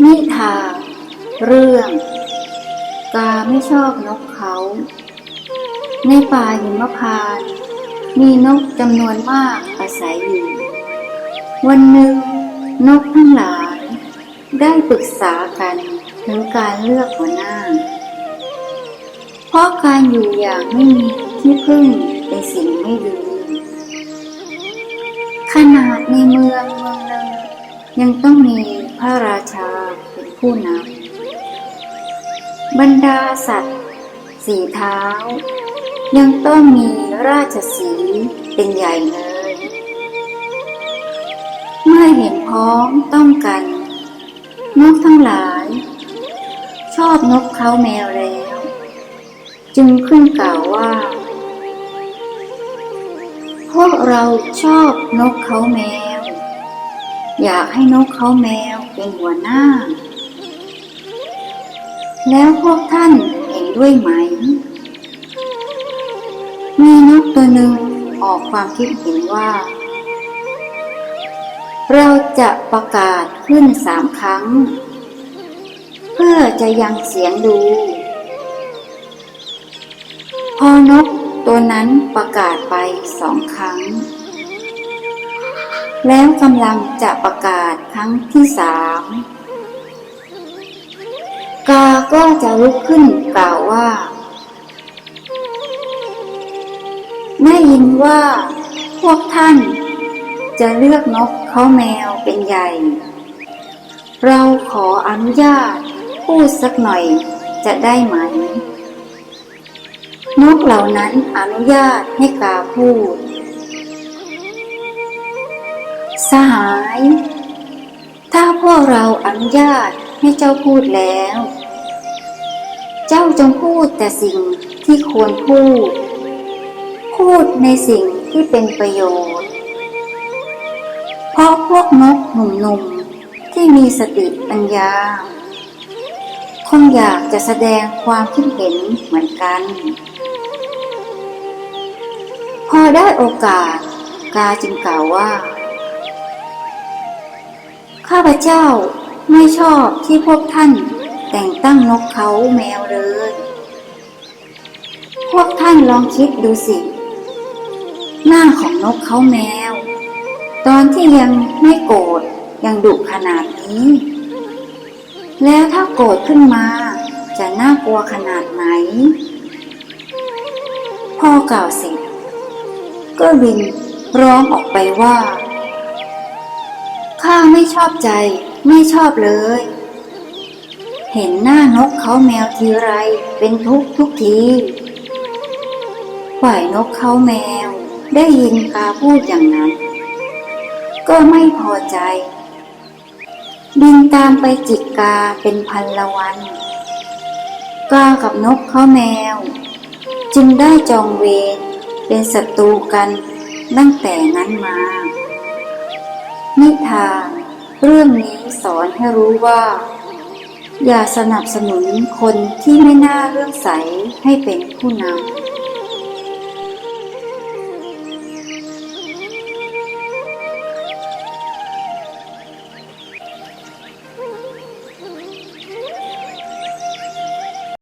นิทานเรื่อง กาไม่ชอบนกเขา ในป่าหิมพานต์มีนกจำนวนมากอาศัยอยู่ วันหนึ่งนกทั้งหลาย ได้ปรึกษากันถึงการเลือกหัวหน้า เพราะการอยู่อย่างไม่มีที่พึ่งเป็นสิ่งไม่ดี ขนาดในเมืองเมืองหนึ่งยังต้องมี พระราชาเป็นผู้นำบรรดาสัตว์ สีเท้า ยังต้องมีราชสีเป็นใหญ่เลย เมื่อเห็นพ้องต้องกัน นกทั้งหลาย ชอบนกเขาแมวแล้ว จึงขึ้นกล่าวว่า พวกเราชอบนกเขาแมว อยากให้นกเขาแมวเป็นหัวหน้า แล้วพวกท่านเห็นด้วยไหม มีนกตัวหนึ่งออกความคิดเห็นว่า เราจะประกาศขึ้นสามครั้ง เพื่อจะยังเสียงดู พอนกตัวนั้นประกาศไปสองครั้ง แล้วกำลังจะประกาศครั้งที่สามกาก็จะลุกขึ้นกล่าวว่าได้ยินว่าพวกท่านจะเลือกนกเขาแมวเป็นใหญ่ เราขออนุญาตพูดสักหน่อยจะได้ไหม นกเหล่านั้นอนุญาตให้กาพูด สหาย ถ้าพวกเราอนุญาตให้เจ้าพูดแล้ว เจ้าจงพูดแต่สิ่งที่ควรพูด พูดในสิ่งที่เป็นประโยชน์ เพราะพวกนกหนุ่มๆที่มีสติปัญญาคงอยากจะแสดงความคิดเห็นเหมือนกัน พอได้โอกาสกาจึงกล่าวว่า ข้าพเจ้าไม่ชอบที่พวกท่านแต่งตั้งนกเขาแมวเลย พวกท่านลองคิดดูสิ หน้าของนกเขาแมว ตอนที่ยังไม่โกรธยังดุขนาดนี้ แล้วถ้าโกรธขึ้นมา จะน่ากลัวขนาดไหน พ่อกล่าวเสร็จก็บินร้องออกไปว่าข้า ไม่ชอบใจ ไม่ชอบเลย เห็นหน้านกเขาแมวทีไรเป็นทุกทุกทีฝ่ายนกเขาแมว ได้ยินกาพูดอย่างนั้น ก็ไม่พอใจ บินตามไปจิกกาเป็นพันละวัน กากับนกเขาแมว จึงได้จองเวรเป็นศัตรูกันตั้งแต่นั้นมา นิทาน เรื่องนี้สอนให้รู้ว่า อย่าสนับสนุนคนที่ไม่น่าเลื่องใสให้เป็นผู้นำ